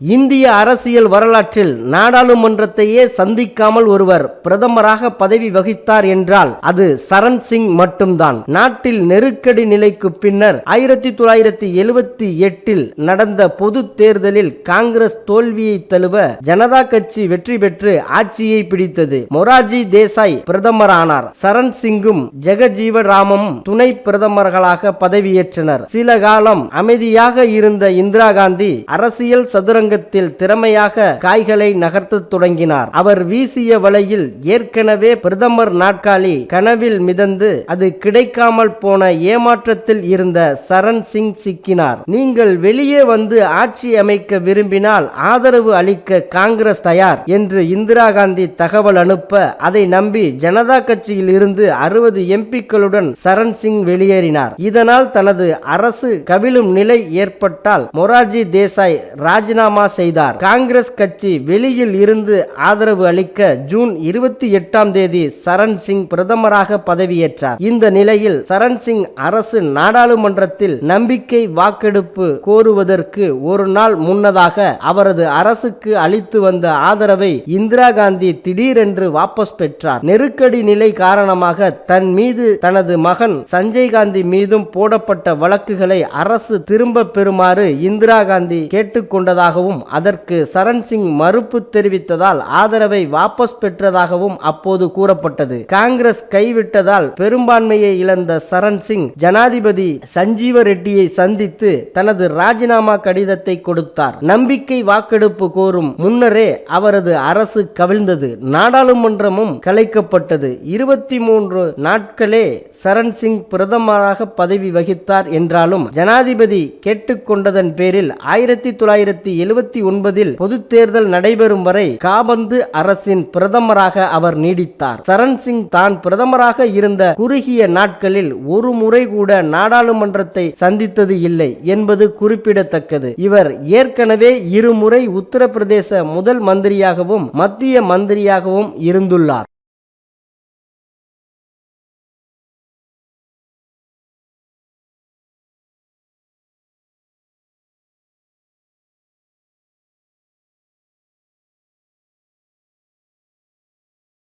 இந்திய அரசியல் வரலாற்றில் நாடாளுமன்றத்தையே சந்திக்காமல் ஒருவர் பிரதமராக பதவி வகித்தார் என்றால் அது சரண் சிங் மட்டும்தான். நாட்டில் நெருக்கடி நிலைக்கு பின்னர் ஆயிரத்தி தொள்ளாயிரத்தி எழுபத்தி எட்டில் நடந்த பொது தேர்தலில் காங்கிரஸ் தோல்வியை தழுவ ஜனதா கட்சி வெற்றி பெற்று ஆட்சியை பிடித்தது. மொரார்ஜி தேசாய் பிரதமரானார். சரண் சிங்கும் ஜெகஜீவராமும் துணை பிரதமர்களாக பதவியேற்றனர். சில காலம் அமைதியாக இருந்த இந்திரா காந்தி அரசியல் சதுரங்க சதுரங்கத்தில் திறமையாக காய்களை நகர்த்த தொடங்கினார். அவர் வீசிய வலையில் ஏற்கனவே பிரதமர் நாட்காலி கனவில் மிதந்து அது கிடைக்காமல் போன ஏமாற்றத்தில் இருந்த சரண் சிங் சிக்கினார். நீங்கள் வெளியே வந்து ஆட்சி அமைக்க விரும்பினால் ஆதரவு அளிக்க காங்கிரஸ் தயார் என்று இந்திரா காந்தி தகவல் அனுப்ப அதை நம்பி ஜனதா கட்சியில் இருந்து அறுபது எம்பிக்களுடன் சரண் சிங் வெளியேறினார். இதனால் தனது அரசு கவிழும் நிலை ஏற்பட்டால் மொரார்ஜி தேசாய் ராஜினாமா செய்தார். காங்கிரஸ் கட்சி வெளியில் இருந்து ஆதரவு அளிக்க ஜூன் இருபத்தி எட்டாம் தேதி சரண் சிங் பிரதமராக பதவியேற்றார். இந்த நிலையில் சரண் சிங் அரசு நாடாளுமன்றத்தில் நம்பிக்கை வாக்கெடுப்பு கோருவதற்கு ஒரு நாள் முன்னதாக அவரது அரசுக்கு அளித்து வந்த ஆதரவை இந்திரா காந்தி திடீரென்று வாபஸ் பெற்றார். நெருக்கடி நிலை காரணமாக தன் மீது தனது மகன் சஞ்சய் காந்தி மீதும் போடப்பட்ட வழக்குகளை அரசு திரும்ப பெறுமாறு இந்திரா காந்தி கேட்டுக்கொண்டதாகவும் அதற்கு சரண் சிங் மறுப்பு தெரிவித்ததால் ஆதரவை வாபஸ் பெற்றதாகவும் அப்போது கூறப்பட்டது. காங்கிரஸ் கைவிட்டதால் பெரும்பான்மையை இழந்த சரண் சிங் ஜனாதிபதி சஞ்சீவ ரெட்டியை சந்தித்து தனது ராஜினாமா கடிதத்தை கொடுத்தார். நம்பிக்கை வாக்கெடுப்பு கோரும் முன்னரே அவரது அரசு கவிழ்ந்தது. நாடாளுமன்றமும் கலைக்கப்பட்டது. இருபத்தி மூன்று நாட்களே சரண் சிங் பிரதமராக பதவி வகித்தார் என்றாலும் ஜனாதிபதி கேட்டுக்கொண்டதன் பேரில் ஆயிரத்தி தொள்ளாயிரத்தி எழுபத்தி ஒன்பதில் பொது தேர்தல் நடைபெறும் வரை காபந்து அரசின் பிரதமராக அவர் நீடித்தார். சரண் சிங் தான் பிரதமராக இருந்த குறுகிய நாட்களில் ஒரு முறை கூட நாடாளுமன்றத்தை சந்தித்தது இல்லை என்பது குறிப்பிடத்தக்கது. இவர் ஏற்கனவே இருமுறை உத்தரப்பிரதேச முதல் மந்திரியாகவும் மத்திய மந்திரியாகவும் இருந்துள்ளார்.